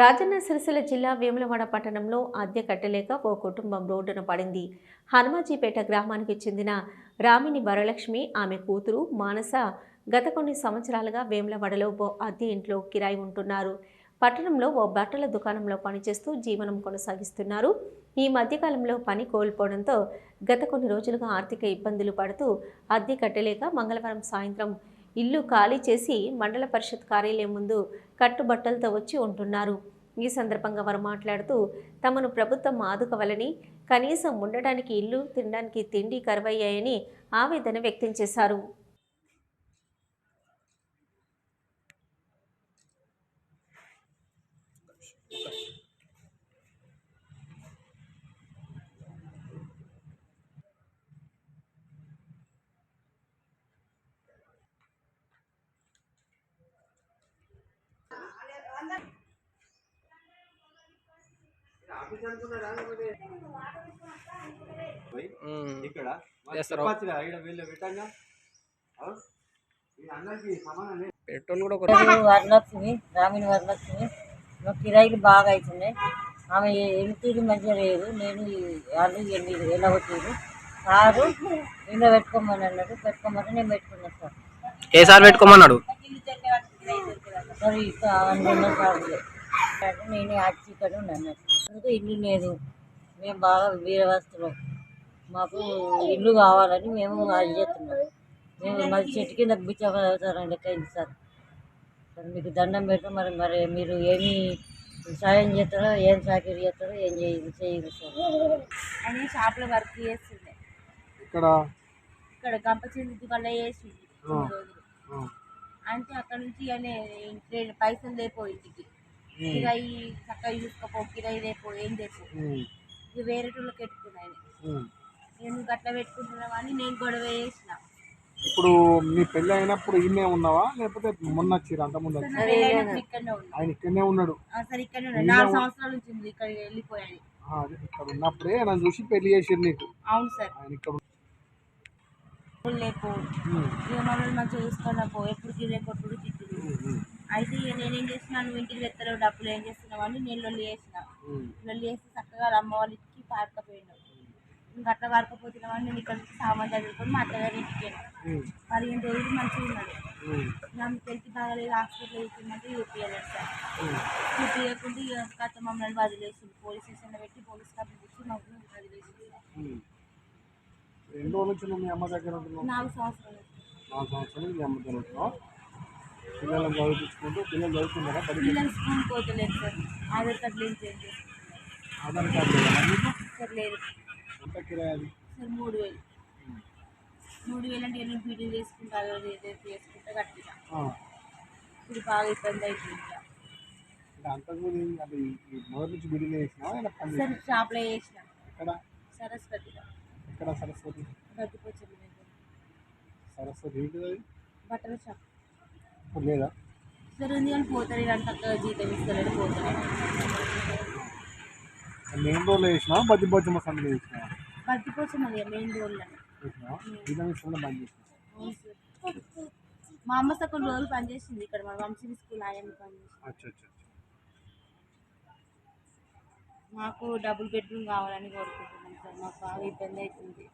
రాజన్న సిరిసిల్ల జిల్లా వేములవాడ పట్టణంలో అద్దె కట్టలేక ఓ కుటుంబం రోడ్డున పడింది. హనుమాజీపేట గ్రామానికి చెందిన రామిని వరలక్ష్మి ఆమె కూతురు మానస గత కొన్ని సంవత్సరాలుగా వేములవాడలో ఓ అద్దె ఇంట్లో కిరాయి ఉంటున్నారు. పట్టణంలో ఓ బట్టల దుకాణంలో పనిచేస్తూ జీవనం కొనసాగిస్తున్నారు. ఈ మధ్యకాలంలో పని కోల్పోవడంతో గత కొన్ని రోజులుగా ఆర్థిక ఇబ్బందులు పడుతూ అద్దె కట్టలేక మంగళవారం సాయంత్రం ఇల్లు ఖాళీ చేసి మండల పరిషత్ కార్యాలయం ముందు కట్టుబట్టలతో వచ్చి ఉంటున్నారు. ఈ సందర్భంగా వారు మాట్లాడుతూ తమను ప్రభుత్వం ఆదుకోవాలని కనీసం ఉండడానికి ఇల్లు తినడానికి తిండి కరువయ్యాయని ఆవేదన వ్యక్తం చేశారు పోయి ఉమ్. ఇక్కడ మరి చేస్తారు. చెప్పొచ్చు కదా, ఈడ వీళ్ళు పెట్టంగా అవును? ఈ అందరికీ సమానం పెట్రోల్ కూడా వరలక్ష్మి గ్రామీణ వరలక్ష్మి కిరాయిలు బాగా అవుతున్నాయి ఆమె ఇంటికి మంచిగా లేదు. నేను ఈ వాళ్ళు ఎనిమిది వేల వచ్చేది సారు ఇంట్లో పెట్టుకోమని అన్నాడు. పెట్టుకోమని నేను పెట్టుకున్నాను సార్. ఏ సార్ పెట్టుకోమన్నాడు? సార్ ఇక అందులో సార్ అంటే నేను వచ్చి ఇక్కడ ఉన్నాను. అందుకు ఇల్లు లేదు? మేము బాగా వీరవస్తులం. మాకు ఇల్లు కావాలని మేము అది చేస్తున్నాం. మేము మరి చెట్టు కింద బిచ్చవుతారండి అయింది సార్. మరి మీకు దండం పెడతాం. మరి మరి మీరు ఏమి సాయం చేస్తారో ఏం చాకరీ చేస్తారో ఏం చేయ చేయదు సార్. అని షాప్లో వర్క్ చేస్తుండే. ఇక్కడ ఇక్కడ గంపచింది వల్ల ఆ, అంటే అక్కడ నుంచి అనే పైసలు లేపో ఇంటికి కిరాయి చక్కగా చూసుకోపో కిరాయి లేపో ఏం ఉమ్, ఇక వేరే వాళ్ళకి పెట్టుకున్నాయి. నేను. గట్ల పెట్టుకుంటున్నావు అని నేను గొడవ చేసిన. ఇప్పుడు మీ పెళ్ళి అయినప్పుడు ఈయనే ఉన్నావా? లేకపోతే మొన్న వచ్చిరా అంత ముందు ఆయన ఇక్కడనే ఉన్నాడు. ఆ, సరే ఇక్కడనే ఉన్నా నాలుగు సంవత్సరాల నుంచి ఉంది ఇక్కడ అదే ఇక్కడ ఉన్నప్పుడే నన్ను చూసి పెళ్ళి చేసారు నీకు. అవును సార్. ఆయన ఇక్కడ ఉమ్, ఇక మమ్మల్ని మంచిగా చూసుకున్నా పో. ఎప్పుడు గిరే కొట్టుడు తిట్టుడు. ఉమ్, అయితే నేనేం చేసినా నువ్వు ఇంటికి తెత్తలేవు డబ్బులు ఏం చేస్తున్నావు అని నేను లొల్లి చేసిన. ఉమ్, లొల్లి చేసి చక్కగా అమ్మ వాళ్ళ ఇంటికి పారకపోయినావు ఇంకా అట్లా పారకపోతున్నావు అని నేను ఇక్కడ సామాన్ చదువుకొని మా అత్తగారి ఇంటికి వెళ్ళాను పదిహేను రోజులు మంచిగా ఉన్నాడు. నాకు తెలిసి బాగాలేదు హాస్పిటల్ చూపించమంటే చూపించలేదు సార్. చూపించకుండా ఇక కథ మమ్మల్ని వదిలేసింది పోలీస్ స్టేషన్లో పెట్టి పోలీస్ కంప్లైంట్ ఇచ్చి మమ్మల్ని వదిలేసింది. ఎన్ని రోజుల నుంచి మీ అమ్మ దగ్గర నాలుగు సంవత్సరాలు. నాలుగు సంవత్సరాలు మీ అమ్మ దగ్గర పిల్లలను చదివించుకుంటూ పిల్లలు చదువుతున్నారా బడికి పిల్లలు స్కూల్ పోతలేదు sir. Aadhaar card change Aadhaar card లేదా సార్ లేదు. ఎంత కిరాయి అది? సార్ మూడు వేలు. మూడు వేలు అంటే నేను బీడీలు చేసుకుంటా అదో ఏదో చేసుకుంటా కట్టినా. ఆ, ఇప్పుడు బాగా ఇబ్బంది. అంటే మొదటి నుంచి సార్ షాప్లో చేసిన ఎక్కడ? సరస్వతిలో ఎక్కడ సరస్వతి? సరస్వతి ఏంటిది బట్టల షాప్. ఇప్పుడు లేదా సార్ ఉంది కానీ పోతారు. కానీ చక్కగా జీతం ఇస్తలేడు పోతారు. మెయిన్ రోడ్లో వేసినావా బద్ది బొచ్చమ్మ సందులో దగ్గర మెయిన్ రోడ్లో జీతం బంద్ మా అమ్మ కొన్ని రోజులు పనిచేసింది ఇక్కడ మన వంశీ స్కూల్ ఆయన పనిచేసింది. మాకు డబుల్ బెడ్రూమ్ కావాలని కోరుకుంటున్నాం సార్. మాకు బాగా ఇబ్బంది అవుతుంది.